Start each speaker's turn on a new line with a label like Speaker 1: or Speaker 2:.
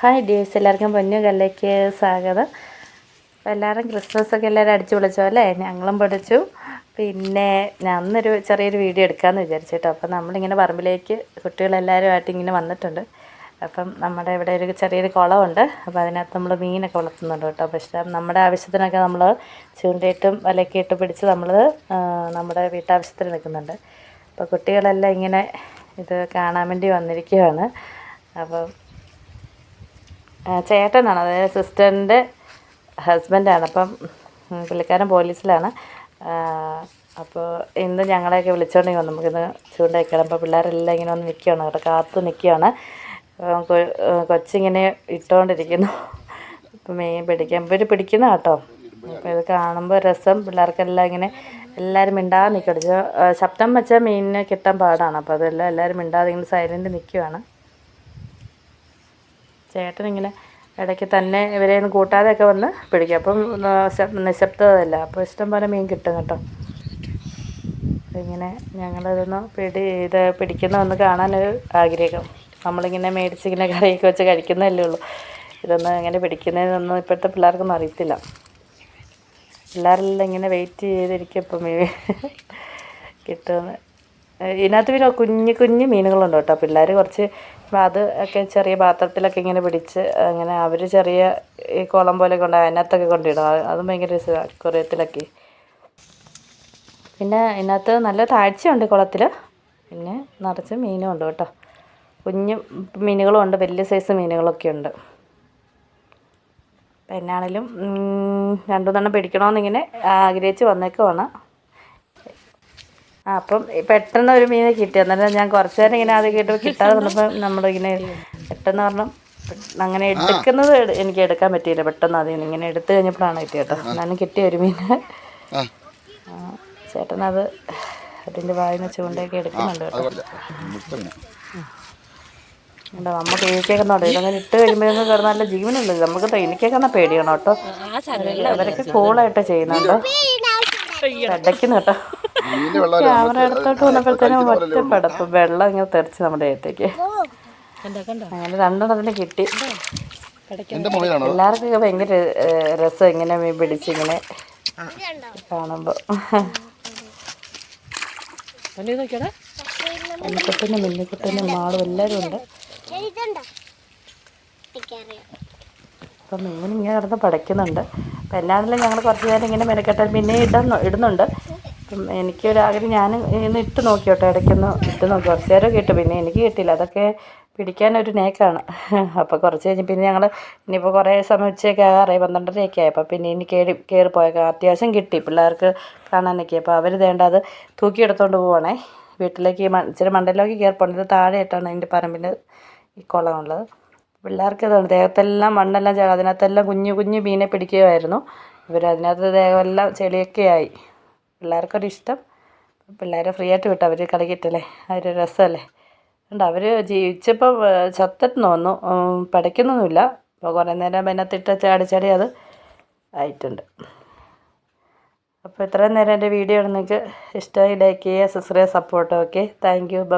Speaker 1: Hi dears എല്ലാവർക്കും പൊന്നു കല്ലേക്ക് സ്വാഗതം എല്ലാവരും ക്രിസ്മസ് ഒക്കെ എല്ലാവരും അടിച്ചു വിളിച്ചോ അല്ലേ? ഞങ്ങളും പഠിച്ചു പിന്നെ ഞാൻ അന്നൊരു ചെറിയൊരു വീഡിയോ എടുക്കാമെന്ന് വിചാരിച്ചു കേട്ടോ. അപ്പം നമ്മളിങ്ങനെ പറമ്പിലേക്ക് കുട്ടികളെല്ലാവരുമായിട്ട് ഇങ്ങനെ വന്നിട്ടുണ്ട്. അപ്പം നമ്മുടെ ഇവിടെ ഒരു ചെറിയൊരു കുളമുണ്ട്. അപ്പോൾ അതിനകത്ത് നമ്മൾ മീനൊക്കെ വളർത്തുന്നുണ്ട് കേട്ടോ. പക്ഷേ നമ്മുടെ ആവശ്യത്തിനൊക്കെ നമ്മൾ ചൂണ്ടയിട്ടും വലയൊക്കെ ഇട്ട് പിടിച്ച് നമ്മൾ നമ്മുടെ വീട്ടാവശ്യത്തിന് നിൽക്കുന്നുണ്ട് അപ്പോൾ കുട്ടികളെല്ലാം ഇങ്ങനെ ഇത് കാണാൻ വേണ്ടി വന്നിരിക്കുകയാണ് അപ്പം ചേട്ടനാണ്. അതായത് സിസ്റ്ററിന്റെ ഹസ്ബൻഡാണ്. അപ്പം പുള്ളിക്കാരൻ പോലീസിലാണ്. അപ്പോൾ ഇന്ന് ഞങ്ങളെയൊക്കെ വിളിച്ചോണ്ടെങ്കിൽ വന്നു. നമുക്കിന്ന് ചൂണ്ട അപ്പോൾ പിള്ളേരെല്ലാം ഇങ്ങനെ ഒന്ന് നിൽക്കുകയാണ് അവിടെ കാത്തു നിൽക്കുകയാണ് കൊച്ചിങ്ങനെ ഇട്ടുകൊണ്ടിരിക്കുന്നു ഇപ്പം മീൻ പിടിക്കാൻ. ഇവർ പിടിക്കുന്ന കേട്ടോ. അപ്പോൾ ഇത് കാണുമ്പോൾ രസം. പിള്ളേർക്കെല്ലാം ഇങ്ങനെ എല്ലാവരും മിണ്ടാതെ നിൽക്കണം ശബ്ദം വെച്ചാൽ മീനിന് കിട്ടാൻ പാടാണ്. അപ്പോൾ അതെല്ലാം എല്ലാവരും മിണ്ടാതെ ഇങ്ങനെ സൈലന്റ് നിൽക്കുവാണ് ചേട്ടനിങ്ങനെ ഇടയ്ക്ക് തന്നെ ഇവരെ ഒന്നും കൂട്ടാതെയൊക്കെ വന്ന് പിടിക്കും. അപ്പം നിശബ്ദതല്ല അപ്പോൾ ഇഷ്ടം പോലെ മീൻ കിട്ടും കേട്ടോ. ഇങ്ങനെ ഞങ്ങളിതൊന്ന് പിടി ഇത് പിടിക്കുന്ന ഒന്ന് കാണാനൊരു ആഗ്രഹം. നമ്മളിങ്ങനെ മേടിച്ച് ഇങ്ങനെ കറിയൊക്കെ വെച്ച് കഴിക്കുന്നതല്ലേ ഉള്ളൂ. ഇതൊന്നും ഇങ്ങനെ പിടിക്കുന്നതെന്നൊന്നും ഇപ്പോഴത്തെ പിള്ളേർക്കൊന്നും അറിയത്തില്ല. പിള്ളേരെല്ലാം ഇങ്ങനെ വെയിറ്റ് ചെയ്തിരിക്കും ഇപ്പം കിട്ടുമെന്ന് ഇതിനകത്ത് പിന്നെ കുഞ്ഞു കുഞ്ഞു മീനുകളുണ്ട് കേട്ടോ. പിള്ളേർ കുറച്ച് അത് ഒക്കെ ചെറിയ പാത്രത്തിലൊക്കെ ഇങ്ങനെ പിടിച്ച് അങ്ങനെ അവർ ചെറിയ ഈ കുളം പോലെ കൊണ്ട് അതിനകത്തൊക്കെ കൊണ്ടിടും. അത് ഭയങ്കര രസമാണ് പിന്നെ ഇതിനകത്ത് നല്ല താഴ്ചയുണ്ട് കുളത്തിൽ പിന്നെ നിറച്ച് മീനും ഉണ്ട് കേട്ടോ. കുഞ്ഞു മീനുകളും ഉണ്ട് വലിയ സൈസ് മീനുകളൊക്കെ ഉണ്ട്. എന്നാണേലും രണ്ടു മൂന്നെണ്ണം പിടിക്കണമെന്നിങ്ങനെ ആഗ്രഹിച്ച് വന്നേക്കുവാണ്. അപ്പം പെട്ടെന്ന് ഒരു മീനെ കിട്ടി. എന്നാലും ഞാൻ കുറച്ച് നേരം ഇങ്ങനെ അത് കേട്ടപ്പോൾ കിട്ടാതെ വന്നപ്പോൾ നമ്മളിങ്ങനെ പെട്ടെന്ന് പറഞ്ഞു അങ്ങനെ എടുക്കുന്നത് എനിക്ക് എടുക്കാൻ പറ്റിയില്ല. പെട്ടെന്ന് അത് ഇങ്ങനെ എടുത്തു കഴിഞ്ഞപ്പോഴാണ് കിട്ടിയത് കേട്ടോ. എന്നാലും കിട്ടിയ ഒരു മീൻ. ചേട്ടനത് അതിന്റെ വായിന്ന് ചൂണ്ടയൊക്കെ എടുക്കുന്നുണ്ട് കേട്ടോ. നമുക്ക് എനിക്കൊക്കെ നോട്ടെ ഇതങ്ങനെ ഇട്ട് കഴിയുമ്പോഴൊന്നും കിടന്നല്ല നല്ല ജീവനുണ്ട് നമുക്ക് ത- എനിക്കൊക്കെ എന്നാൽ പേടിയാണ് കേട്ടോ അവരൊക്കെ കൂളായിട്ട് ചെയ്യുന്നുണ്ടോ. ഇടയ്ക്കുന്നു കേട്ടോ. ക്യാമറ എടുത്തോട്ട് വന്നപ്പോഴത്തേനും ഒറ്റ പടപ്പ്. വെള്ളം ഇങ്ങനെ തെറിച്ച് നമ്മുടെ അടുത്തേക്ക് അങ്ങനെ രണ്ടെണ്ണത്തിന് കിട്ടി. എല്ലാവർക്കും ഭയങ്കര രസം ഇങ്ങനെ മീൻ പിടിച്ചിങ്ങനെ കാണുമ്പോൾ മിന്നിക്കുട്ടനും മിന്നിക്കുട്ടനും മാളും എല്ലാവരും ഉണ്ട്. അപ്പം മീൻ ഇങ്ങനെ കിടന്ന് പടയ്ക്കുന്നുണ്ട്. അപ്പം എന്നാണെങ്കിലും ഞങ്ങൾ കുറച്ച് നേരം ഇങ്ങനെ മെനക്കെട്ടാൽ പിന്നെ ഇടുന്നു ഇടുന്നുണ്ട്. അപ്പം എനിക്കൊരാഗ്രഹം ഞാൻ ഇന്ന് ഇട്ട് നോക്കിയോട്ടെ ഇടയ്ക്കൊന്ന് ഇട്ട് നോക്കി. കുറച്ച് നേരം കിട്ടും പിന്നെ എനിക്ക് കിട്ടിയില്ല. അതൊക്കെ പിടിക്കാനൊരു നേക്കാണ്. അപ്പോൾ കുറച്ച് കഴിഞ്ഞ് പിന്നെ ഞങ്ങൾ ഇനിയിപ്പോൾ കുറേ സമയം ഉച്ചയൊക്കെ ആകാറായി. പന്ത്രണ്ടരയൊക്കെ ആയി. അപ്പോൾ പിന്നെ ഇനി കയറി കയറിപ്പോയ അത്യാവശ്യം കിട്ടി പിള്ളേർക്ക് കാണാനൊക്കെ. അപ്പോൾ അവർ വേണ്ട അത് തൂക്കിയെടുത്തോണ്ട് പോവാണേ. വീട്ടിലേക്ക് ഇച്ചിരി മണ്ടയിലേക്ക് കയറി പോകേണ്ടത് താഴെയായിട്ടാണ് അതിന്റെ പറമ്പിന്റെ ഈ കുളമുള്ളത്. പിള്ളേർക്ക് ഇതാണ്. ദേഹത്തെല്ലാം മണ്ണെല്ലാം അതിനകത്തെല്ലാം കുഞ്ഞു കുഞ്ഞു മീനെ പിടിക്കുകയായിരുന്നു ഇവർ അതിനകത്ത് ദേഹമെല്ലാം ചെളിയൊക്കെ ആയി. പിള്ളേർക്കൊരിഷ്ടം. പിള്ളേരെ ഫ്രീ ആയിട്ട് വിട്ടു. അവർ കളിക്കട്ടല്ലേ അതൊരു രസമല്ലേ? ഉണ്ട് അവർ ജീവിച്ചപ്പോൾ ചത്തിട്ട് തോന്നുന്നു. പഠിക്കുന്നൊന്നുമില്ല. അപ്പോൾ കുറേ നേരം അതിനകത്തിട്ട് ചാടി ചാടി അത് ആയിട്ടുണ്ട്. അപ്പോൾ ഇത്രയും നേരം എന്റെ വീഡിയോ നിങ്ങൾക്ക് ഇഷ്ടമായി. ലൈക്ക് ചെയ്യുക subscribe support okay thank you bye